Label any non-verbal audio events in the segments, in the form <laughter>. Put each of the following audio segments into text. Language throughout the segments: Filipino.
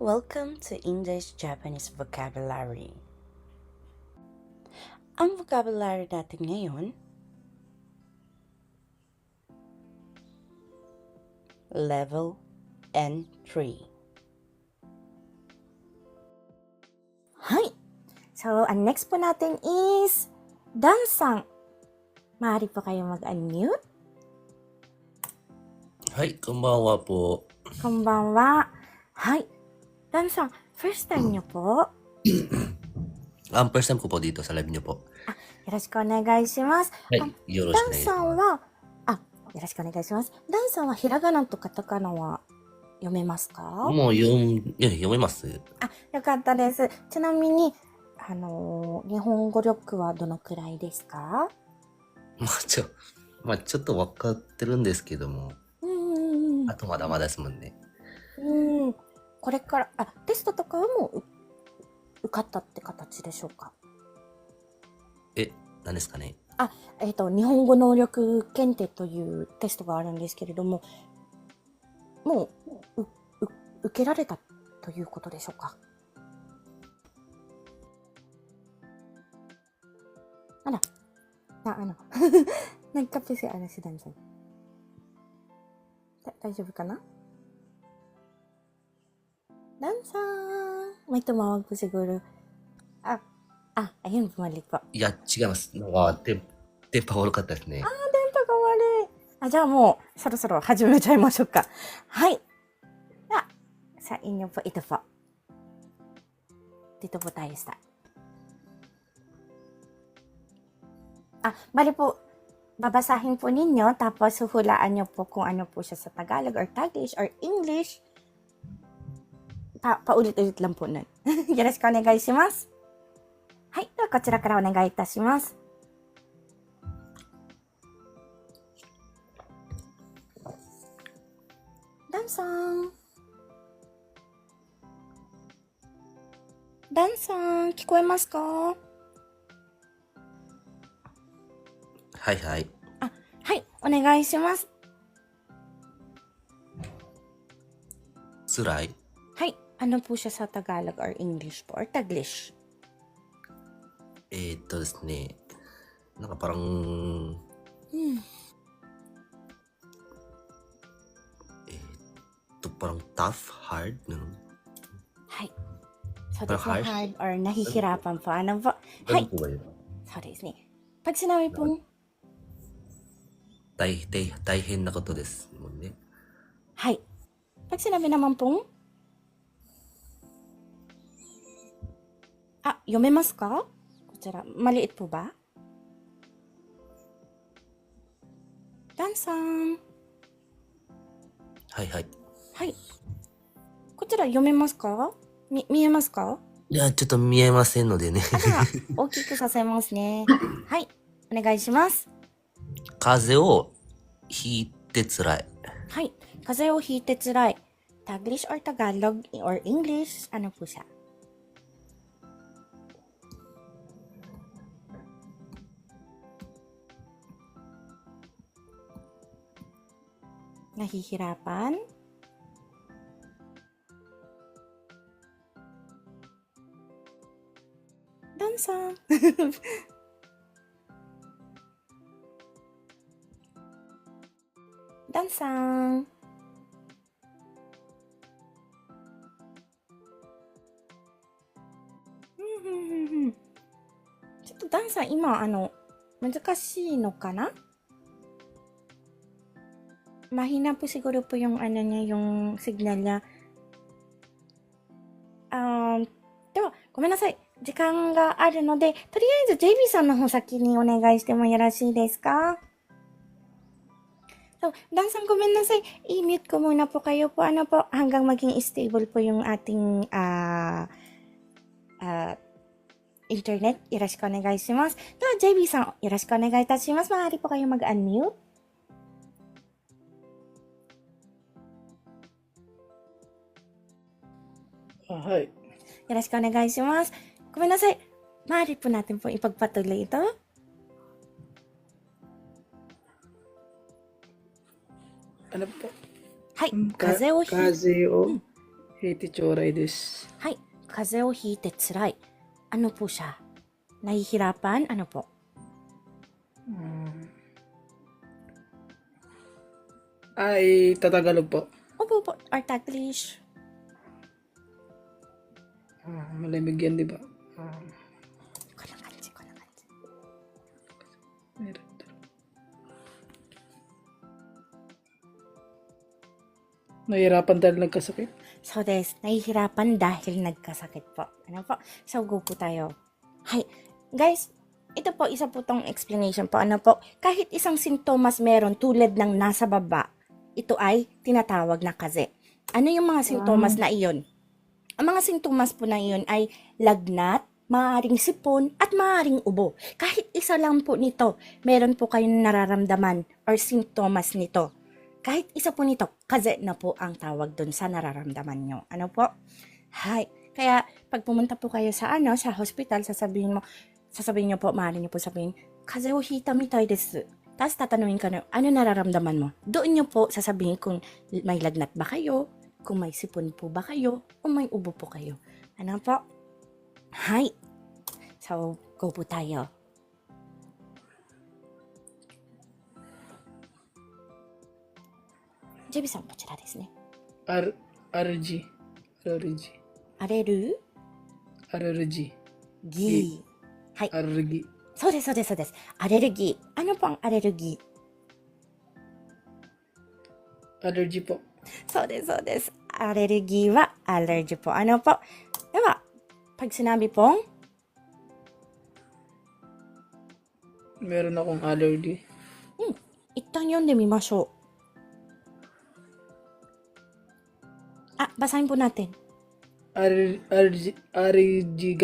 Welcome to English Japanese Vocabulary. Ang vocabulary natin ngayon, Level N3. はい。So, ang next po natin is, dansang. Maaari po kayo mag-unmute. はい、こんばんはpo. こんばんは。はい。 ダンさん、first time niyo po。Ang <coughs> first time ko po dito sa live niyo po. よろしくお願いします。はいあ、よろしダンくお願いしまさんは、あ、よろしくお願いします。ダンさんはひらがなとカタカナは読めますか?す。もう読ん、いや読めますあ、よかったです。ちなみに、あのー日本語力はどのくらいですか?まあちょ、まあちょっとわかってるんですけども、うんうんうんあとまだまだですもんね。うん。うん。これから、あ、テストとかはもうう受かったって形でしょうか？え、何ですかね？えっ、と、日本語能力検定というテストがあるんですけれども、もう、う、う、受けられたということでしょうか？あら、あ、あの、nagkape si ano si Dansan. Da- Daijoubu ka na? Dansan! May tumawag po siguro. Ah, ah, ayun, bumalik po. いや、違います。なんか、電電波悪かったですね。電波が悪い。あ、じゃあもう、そろそろ始めちゃいましょうか。はい。では、sa inyo po ito po. Dito po tayo sa... Ah, bali po, babasahin po ninyo, tapos huhulaan nyo po kung ano po siya sa Tagalog or Taglish or English. Pa paulit-ulit lang po nun. よろしくお願いします。はい。では、こちらからお願いいたします。ダンさん。ダンさん、聞こえますかはいはい。はい、お願いします。辛い。Hi, ano po siya sa Tagalog or English po? Or Taglish? えー、っとですね、なんか parang, Hmm. えー、っと parang tough, hard, ganun. Hi. So, Pero this is hard? hard or nahihirapan po. Ano po? Ganun Hi. po ba yun? So,ですね。Pag sinabi pong, 大大大変なことですもんね。 hi. Pag sinabi naman pong, ah, 読めますか？こちら、maliit po ba? ダンさん。はいはい。はい。こちら読めますか？み、見えますか？いや、ちょっと見えませんのでね。大きくさせますね。<laughs> はい。お願いします。風邪をひいて辛い。はい。風邪をひいてつらい。Taglish or Tagalog or English, ano po siya? Nahihirapan? Dansa. dansa. ちょっとダンさん今あの難しいのかな Mahina po siguro po yung ano niya, yung signal niya. Um, では、ごめんなさい。時間があるので、とりあえず JB さんの方先にお願いしてもよろしいですか So, Dansang, go na say, i-mute ko muna po kayo po, ano po, hanggang maging stable po yung ating ah ah internet. よろしくお願いします。では、JB さん、よろしくお願いいたします。maaari po kayo mag-unmute. はい。よろしくお願いします。ごめんなさい。maaari po natin po ipagpatuloy ito. Ano po? はい。か風邪をひい風邪を Hate choray des. Hay, kaze o hite tsurai. Ano po siya? Nahihirapan? Ano po? Ay, tatagalog po. Opo po, or Taglish. Uh, malamig yan, di ba? Uh, Nahihirapan dahil nagkasakit? So this, nahihirapan dahil nagkasakit po. Ano po? So go po tayo. Hi, guys, ito po isa po tong explanation po. Ano po? Kahit isang sintomas meron tulad ng nasa baba, ito ay tinatawag na kaze. Ano yung mga sintomas wow. na iyon? Ang mga sintomas po na iyon ay lagnat, maaaring sipon, at maaaring ubo. Kahit isa lang po nito, meron po kayong nararamdaman or sintomas nito. Kahit isa po nito, kaze na po ang tawag dun sa nararamdaman nyo. Ano po? Hay. Kaya, pag pumunta po kayo sa ano, sa hospital, sasabihin mo, sasabihin nyo po, maaari nyo po sabihin, kaze o hita mitai desu. Tapos tatanungin ka na, ano nararamdaman mo? Doon nyo po sasabihin kung may lagnat ba kayo, kung may sipon po ba kayo, o may ubo po kayo. Ano po? Hay. So, go po tayo. JB さん、こちらですね。R, RG. RG. アレル RG. ギー。はい。RG. そうです、そうです、そうです。アレルギー。ano po ang アレルギー Allergy po. そうです、そうです。アレルギーはアレルギーpo. Ano po? Diba? Pag sinabi pong, Meron akong allergy. 一旦読んでみましょう。あ、basahin po natin. R, RG, RG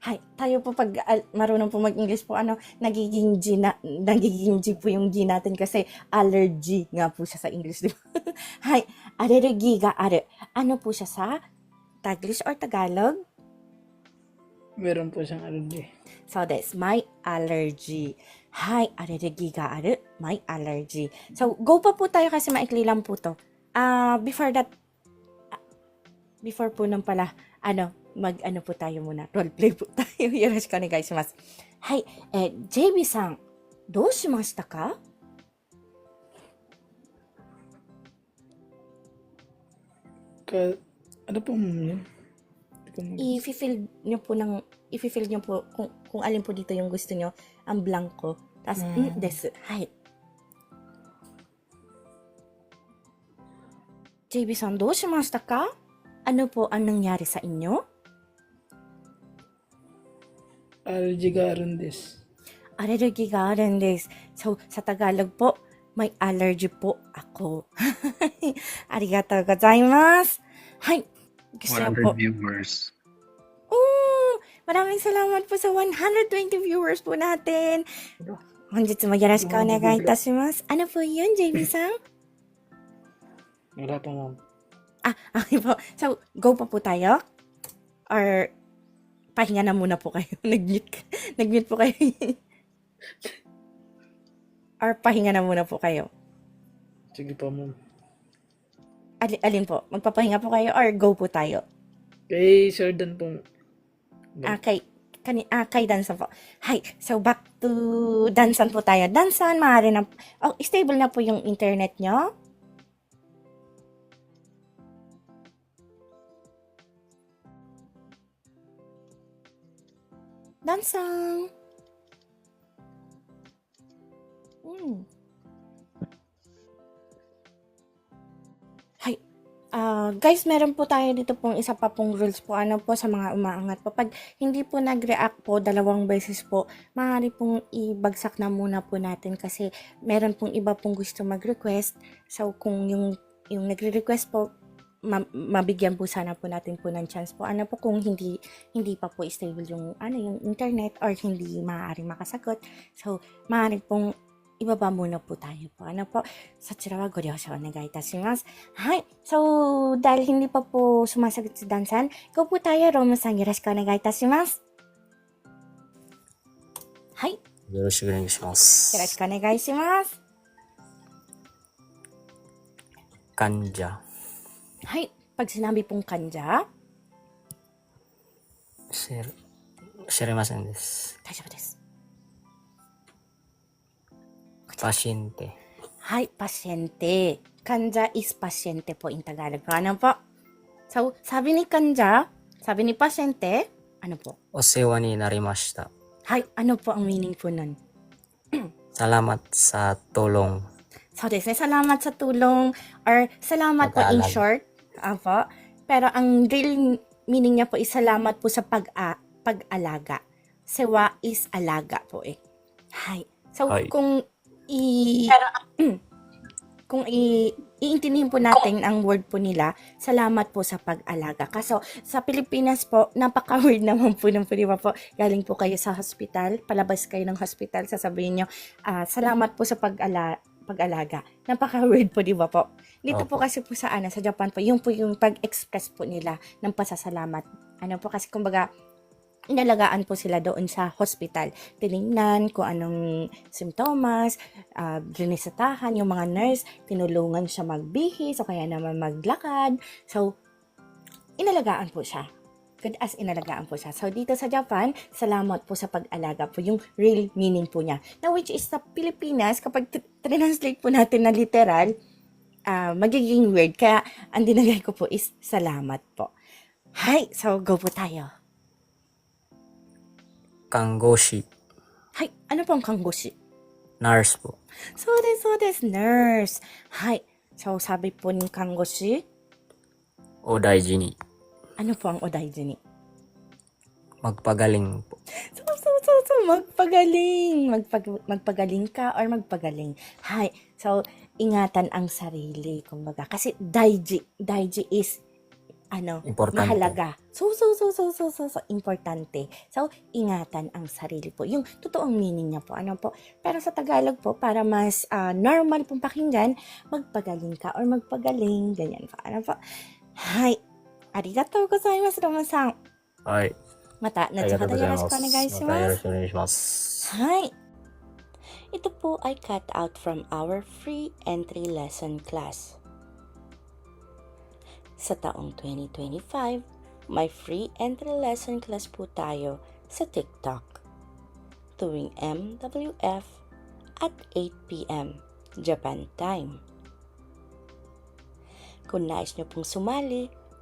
Hay, tayo po pag al- marunong po mag-English po, ano, nagiging G na, nagiging G po yung G natin kasi allergy nga po siya sa English, <laughs> di ba? Hay, allergy ga aru. Ano po siya sa Taglish or Tagalog? Meron po siyang allergy. So des, may allergy. Hay, allergy ga aru. May allergy. So, go pa po tayo kasi maikli lang po to. Ah, before that, ah, before po nung pala, ano, mag ano po tayo muna, role play po tayo. <laughs> Yoroshiku onegai shimasu. Hai, eh, JB-san, do shimashita ka? 'Ka ano pong yun? I-fill nyo po ng, i-fill nyo po kung, kung alin po dito yung gusto nyo, ang blanco. Tapos, Ah. Hmm. mm, desu, hai. JB-san, do shimashita ka? Ano po ang nangyari sa inyo? allergy ga aru des. Allergy ga aru desu. So, sa Tagalog po, may allergy po ako. <laughs> Arigatou gozaimasu. Hay. Gusto niyo po. 100 viewers. Oh, maraming salamat po sa 120 viewers po natin. 本日もよろしくお願いいたします。Ano po yun, JB さん Wala pa ma'am. Ah, okay po. So, go pa po tayo? Or, pahinga na muna po kayo. <laughs> Nag-mute, nag-mute po kayo. <laughs> Or, pahinga na muna po kayo. Sige pa ma'am. Ali- alin po? Magpapahinga po kayo or go po tayo? Kay Sir Dan po. Ah, kay, kani, ah, kay Dansan po. Hi, so back to Dansan po tayo. Dansan, maaari na, oh, stable na po yung internet nyo? Dansan. Hmm. Hi. Ah, guys, meron po tayo dito pong isa pa pong rules po ano po sa mga umaangat po. Pag hindi po nag-react po dalawang beses po, maaari pong ibagsak na muna po natin kasi meron pong iba pong gusto mag-request. So kung yung yung nagre-request po ma- mabigyan po sana po natin po ng chance po. Ano po kung hindi hindi pa po stable yung ano yung internet or hindi maaari makasagot. So, maaari pong ibaba muna po tayo po. Ano po, sa chirawa goryosa o nagaitasimas. Hi! So, dahil hindi pa po sumasagot si Dansan, ikaw po tayo, Romo San, yoroshiku o nagaitasimas. Hi! Yoroshiku onegaishimasu. Yoroshiku onegaishimasu. Kanja. します。はい。よろしくお願いします。よろしくお願いします。患者。はい。 Pag sinabi pong kanja, 知る知りませんです。 daijoubu desu. パシンテ。 Hi, pasyente. Kanja is pasyente po in Tagalog. Ano po? So, sabi ni kanja, sabi ni pasyente, ano po? お世話になりました。 Hi, ano po ang meaning po nun? <clears throat> Salamat sa tulong. So, des, salamat sa tulong or salamat po in Pag-aalag. short. Apo. Pero ang real meaning niya po is salamat po sa pag pag-alaga. Sewa is alaga po eh. Hi. So, Hi. kung i... <clears throat> kung i iintindihin po natin ang word po nila, salamat po sa pag-alaga. Kaso sa Pilipinas po, napaka-weird <laughs> naman po ng ba po? Galing po kayo sa hospital, palabas kayo ng hospital, sasabihin nyo, ah, salamat po sa pag-ala pag-alaga. Napaka-weird po, di ba po? Dito po Opo. kasi po sa ano, sa Japan po, yung po yung pag-express po nila ng pasasalamat. Ano po kasi kumbaga, inalagaan po sila doon sa hospital. Tinignan kung anong simptomas, uh, rinisetahan yung mga nurse, tinulungan siya magbihis o kaya naman maglakad. So, inalagaan po siya good as inalagaan po siya. So, dito sa Japan, salamat po sa pag-alaga po yung real meaning po niya. Now, which is sa Pilipinas, kapag translate po natin na literal, uh, magiging weird. Kaya, ang dinagay ko po is salamat po. Hi, so go po tayo. Kangoshi. Hi, ano pong kangoshi? Nurse po. So this, so this, nurse. Hi. So sabi po ni kangoshi? Odaiji ni ano po ang odaiji ni? Magpagaling po. So, so, so, so, magpagaling. Magpag, magpagaling ka or magpagaling. Hi. So, ingatan ang sarili, kumbaga. Kasi daiji, daiji is, ano, Importante. mahalaga. So, so, so, so, so, so, so, importante. So, ingatan ang sarili po. Yung totoong meaning niya po, ano po. Pero sa Tagalog po, para mas ah, normal pong pakinggan, magpagaling ka or magpagaling, ganyan po. Ano po? Hi. Arigatou gozaimasu, Roma-san. はい。また、ありがとう後ほどよろしくございます。お願いしまたよろます。しくお願いします。 Hi. Ito po ay cut out from our free entry lesson class. Sa taong 2025, may free entry lesson class po tayo sa TikTok. Tuwing MWF at 8pm Japan time. Kung nais nyo pong sumali,